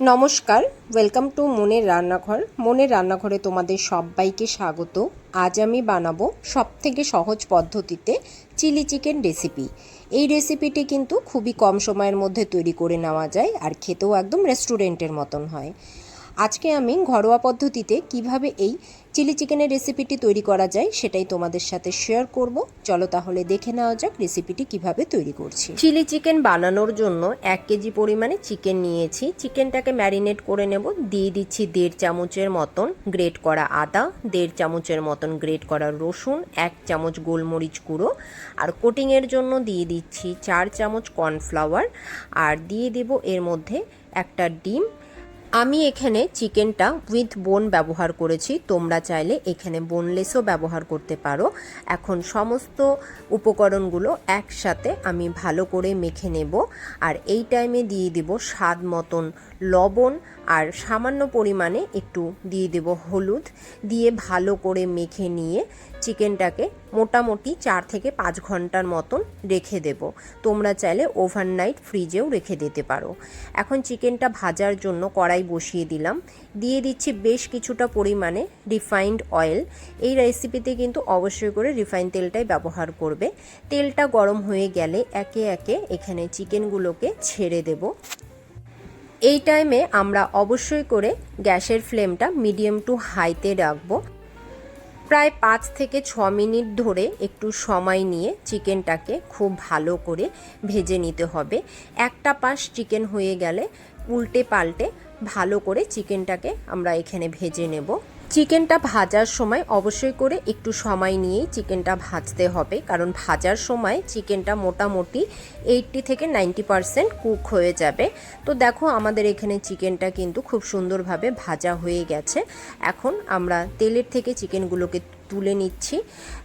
নমস্কার welcome to মনের রান্নাঘর। মনের রান্নাঘরে তোমাদের সবাইকে স্বাগত। আজ আমি বানাবো সব থেকে সহজ পদ্ধতিতে চিলি চিকেন রেসিপি এই রেসিপিটি কিন্তু খুবই কম সময়ের মধ্যে তৈরি করে নেওয়া যায় আর খেতেও একদম রেস্টুরেন্টের মতন হয়। আজকে আমি ঘরোয়া পদ্ধতিতে কীভাবে এই চিলি চিকেনের রেসিপিটি তৈরি করা যায়, সেটাই তোমাদের সাথে শেয়ার করব। চলো তাহলে দেখে নেওয়া যাক রেসিপিটি কীভাবে তৈরি করছি। চিলি চিকেন বানানোর জন্য এক কেজি পরিমাণে চিকেন নিয়েছি। চিকেনটাকে ম্যারিনেট করে নেব। দিয়ে দিচ্ছি দেড় চামচের মতন গ্রেট করা আদা, দেড় চামচের মতন গ্রেট করা রসুন, এক চামচ গোলমরিচ গুঁড়ো। আর কোটিংয়ের জন্য দিয়ে দিচ্ছি চার চামচ কর্নফ্লাওয়ার। আর দিয়ে দেব এর মধ্যে একটা ডিম আমি এখানে চিকেনটা উইথ বোন ব্যবহার করেছি। তোমরা চাইলে এখানে বোনলেসও ব্যবহার করতে পারো। এখন সমস্ত উপকরণগুলো একসাথে আমি ভালো করে মেখে নেব। আর এই টাইমে দিয়ে দেব স্বাদ মতন লবণ। আর সামান্য পরিমাণে একটু দিয়ে দেব হলুদ। দিয়ে ভালো করে মেখে নিয়ে চিকেনটাকে মোটামুটি চার থেকে পাঁচ ঘণ্টার মতন রেখে দেব। তোমরা চাইলে ওভারনাইট ফ্রিজেও রেখে দিতে পারো। এখন চিকেনটা ভাজার জন্য কড়াই বসিয়ে দিলাম। দিয়ে দিচ্ছি বেশ কিছুটা পরিমাণে রিফাইন্ড অয়েল এই রেসিপিতে কিন্তু অবশ্যই করে রিফাইন তেলটাই ব্যবহার করবে। তেলটা গরম হয়ে গেলে একে একে এখানে চিকেনগুলোকে ছেড়ে দেব। এই টাইমে আমরা অবশ্যই করে গ্যাসের ফ্লেমটা মিডিয়াম টু হাইতে রাখব। প্রায় পাঁচ থেকে ছ মিনিট ধরে একটু সময় নিয়ে চিকেনটাকে খুব ভালো করে ভেজে নিতে হবে। একটা পাশ চিকেন হয়ে গেলে উল্টে পাল্টে ভালো করে চিকেনটাকে আমরা এখানে ভেজে নেব। চিকেনটা ভাজার সময় অবশ্যই করে একটু সময় নিয়েই চিকেনটা ভাজতে হবে। কারণ ভাজার সময় চিকেনটা মোটামুটি এইটটি থেকে নাইনটি পারসেন্ট কুক হয়ে যাবে। তো দেখো আমাদের এখানে চিকেনটা কিন্তু খুব সুন্দরভাবে ভাজা হয়ে গেছে। এখন আমরা তেলের থেকে চিকেনগুলোকে তুলে নিচ্ছি।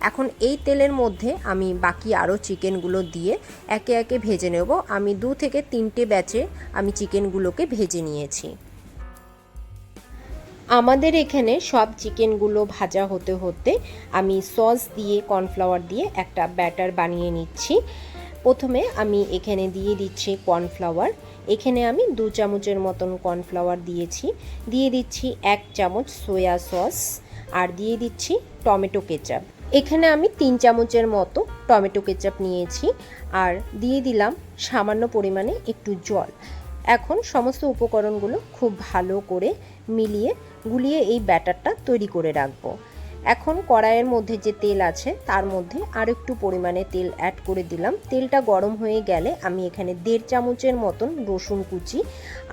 এখন এই তেলের মধ্যে আমি বাকি আরও চিকেনগুলো দিয়ে একে একে ভেজে নেব। আমি দু থেকে তিনটে ব্যাচে আমি চিকেনগুলোকে ভেজে নিয়েছি। আমাদের এখানে সব চিকেনগুলো ভাজা হতে হতে আমি সস দিয়ে, কর্নফ্লাওয়ার দিয়ে একটা ব্যাটার বানিয়ে নিচ্ছি। প্রথমে আমি এখানে দিয়ে দিচ্ছি কর্নফ্লাওয়ার। এখানে আমি দু চামচের মতন কর্নফ্লাওয়ার দিয়েছি। দিয়ে দিচ্ছি এক চামচ সোয়া সস আর দিয়ে দিচ্ছি টমেটো কেচাপ। এখানে আমি তিন চামচের মতো টমেটো কেচাপ নিয়েছি। আর দিয়ে দিলাম সামান্য পরিমাণে একটু জল। এখন সমস্ত উপকরণগুলো খুব ভালো করে মিলিয়ে গুলিয়ে এই ব্যাটারটা তৈরি করে রাখব। এখন কড়াইয়ের মধ্যে যে তেল আছে, তার মধ্যে আর একটু পরিমাণে তেল অ্যাড করে দিলাম। তেলটা গরম হয়ে গেলে আমি এখানে দেড় চামচের মতন রসুন কুচি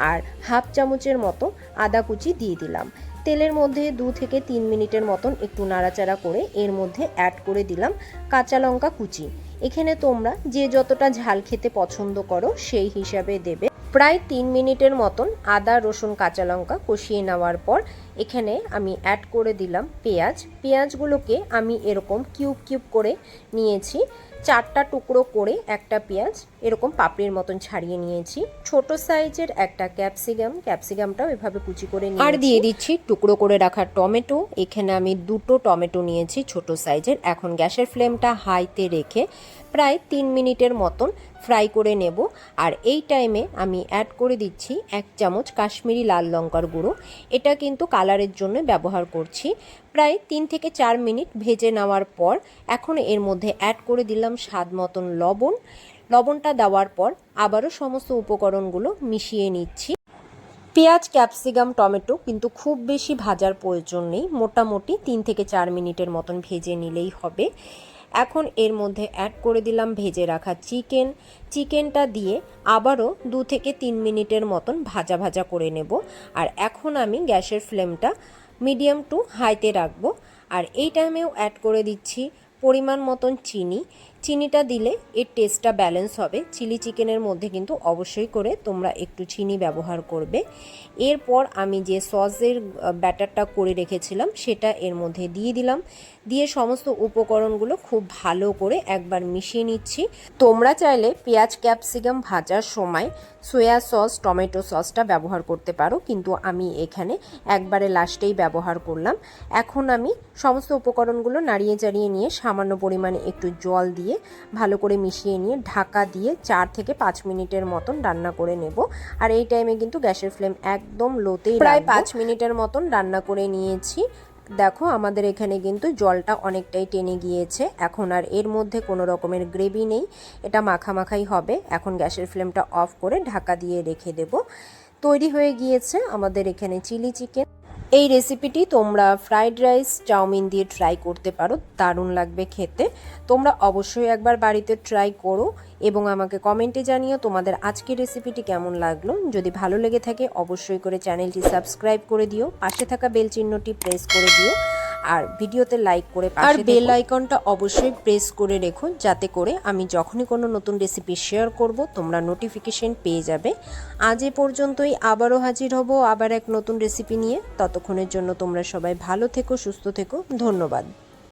আর হাফ চামচের মতো আদা কুচি দিয়ে দিলাম। তেলের মধ্যে দু থেকে তিন মিনিটের মতন একটু নাড়াচাড়া করে এর মধ্যে অ্যাড করে দিলাম কাঁচা লঙ্কা কুচি। এখানে তোমরা যে যতটা ঝাল খেতে পছন্দ করো, সেই হিসাবে দেবে। প্রায় তিন মিনিটের মতন আদা, রসুন, কাঁচা লঙ্কা কষিয়ে নেওয়ার পর এখানে আমি অ্যাড করে দিলাম পেঁয়াজ। পেঁয়াজগুলোকে আমি এরকম কিউব কিউব করে নিয়েছি। চারটা টুকরো করে একটা পেঁয়াজ এরকম পাপড়ির মতন ছাড়িয়ে নিয়েছি। ছোট সাইজের একটা ক্যাপসিকাম, ক্যাপসিকামটাও এভাবে কুচি করে আর দিয়ে দিচ্ছি টুকরো করে রাখা টমেটো। এখানে আমি দুটো টমেটো নিয়েছি ছোট সাইজের। এখন গ্যাসের ফ্লেমটা হাইতে রেখে প্রায় তিন মিনিটের মতন ফ্রাই করে নেব। আর এই টাইমে আমি অ্যাড করে দিচ্ছি এক চামচ কাশ্মীরি লাল লঙ্কার গুঁড়ো। এটা কিন্তু কালারের জন্য ব্যবহার করছি। প্রায় তিন থেকে চার মিনিট ভেজে নেওয়ার পর এখন এর মধ্যে অ্যাড করে দিলাম স্বাদ মতন লবণ। লবণটা দেওয়ার পর আবারও সমস্ত উপকরণগুলো মিশিয়ে নিচ্ছি। পেঁয়াজ, ক্যাপসিকাম, টমেটো কিন্তু খুব বেশি ভাজার প্রয়োজন নেই। মোটামুটি তিন থেকে চার মিনিটের মতন ভেজে নিলেই হবে। এখন এর মধ্যে অ্যাড করে দিলাম ভেজে রাখা চিকেন। চিকেনটা দিয়ে আবারও দু থেকে তিন মিনিটের মতন ভাজা ভাজা করে নেব। আর এখন আমি গ্যাসের ফ্লেমটা মিডিয়াম টু হাইতে রাখব। আর এই টাইমেও অ্যাড করে দিচ্ছি পরিমাণ মতন চিনি। চিনিটা দিলে এর টেস্টটা ব্যালেন্স হবে। চিলি চিকেনের মধ্যে কিন্তু অবশ্যই করে তোমরা একটু চিনি ব্যবহার করবে। এরপর আমি যে সসের ব্যাটারটা করে রেখেছিলাম, সেটা এর মধ্যে দিয়ে দিলাম। দিয়ে সমস্ত উপকরণগুলো খুব ভালো করে একবার মিশিয়ে নিচ্ছি। তোমরা চাইলে পেঁয়াজ ক্যাপসিকাম ভাজার সময় সোয়া সস টমেটো সসটা ব্যবহার করতে পারো। কিন্তু আমি এখানে একবারে লাস্টেই ব্যবহার করলাম। এখন আমি সমস্ত উপকরণগুলো নাড়িয়ে চাড়িয়ে নিয়ে সামান্য পরিমাণে একটু জল দিয়ে দিয়ে ভালো করে মিশিয়ে নিয়ে ঢাকা দিয়ে চার থেকে পাঁচ মিনিটের মতন রান্না করে নেব। আর এই টাইমে কিন্তু গ্যাসের ফ্লেম একদম লোতেই প্রায় পাঁচ মিনিটের মতন রান্না করে নিয়েছি। দেখো আমাদের এখানে কিন্তু জলটা অনেকটাই টেনে গিয়েছে। এখন আর এর মধ্যে কোনো রকমের গ্রেভি নেই। এটা মাখামাখাই হবে। এখন গ্যাসের ফ্লেমটা অফ করে ঢাকা দিয়ে রেখে দেব। তৈরি হয়ে গিয়েছে আমাদের এখানে চিলি চিকেন এই রেসিপিটি তোমরা ফ্রাইড রাইস চাউমিন দিয়ে ট্রাই করতে পারো, দারুণ লাগবে খেতে। তোমরা অবশ্যই একবার বাড়িতে ট্রাই করো এবং আমাকে কমেন্টে জানিও তোমাদের আজকের রেসিপিটি কেমন লাগল। যদি ভালো লেগে থাকে, অবশ্যই করে চ্যানেলটি সাবস্ক্রাইব করে দিও। পাশে থাকা বেল চিহ্নটি প্রেস করে দিও। আর ভিডিওতে লাইক করে আর বেল আইকনটা অবশ্যই প্রেস করে রেখো যাতে করে আমি যখনই কোনো নতুন রেসিপি শেয়ার করব তোমরা নোটিফিকেশন পেয়ে যাবে। আজ এ পর্যন্তই আবারও হাজির হব আবার এক নতুন রেসিপি নিয়ে। ততক্ষণের জন্য তোমরা সবাই ভালো থেকো সুস্থ থেকো। ধন্যবাদ।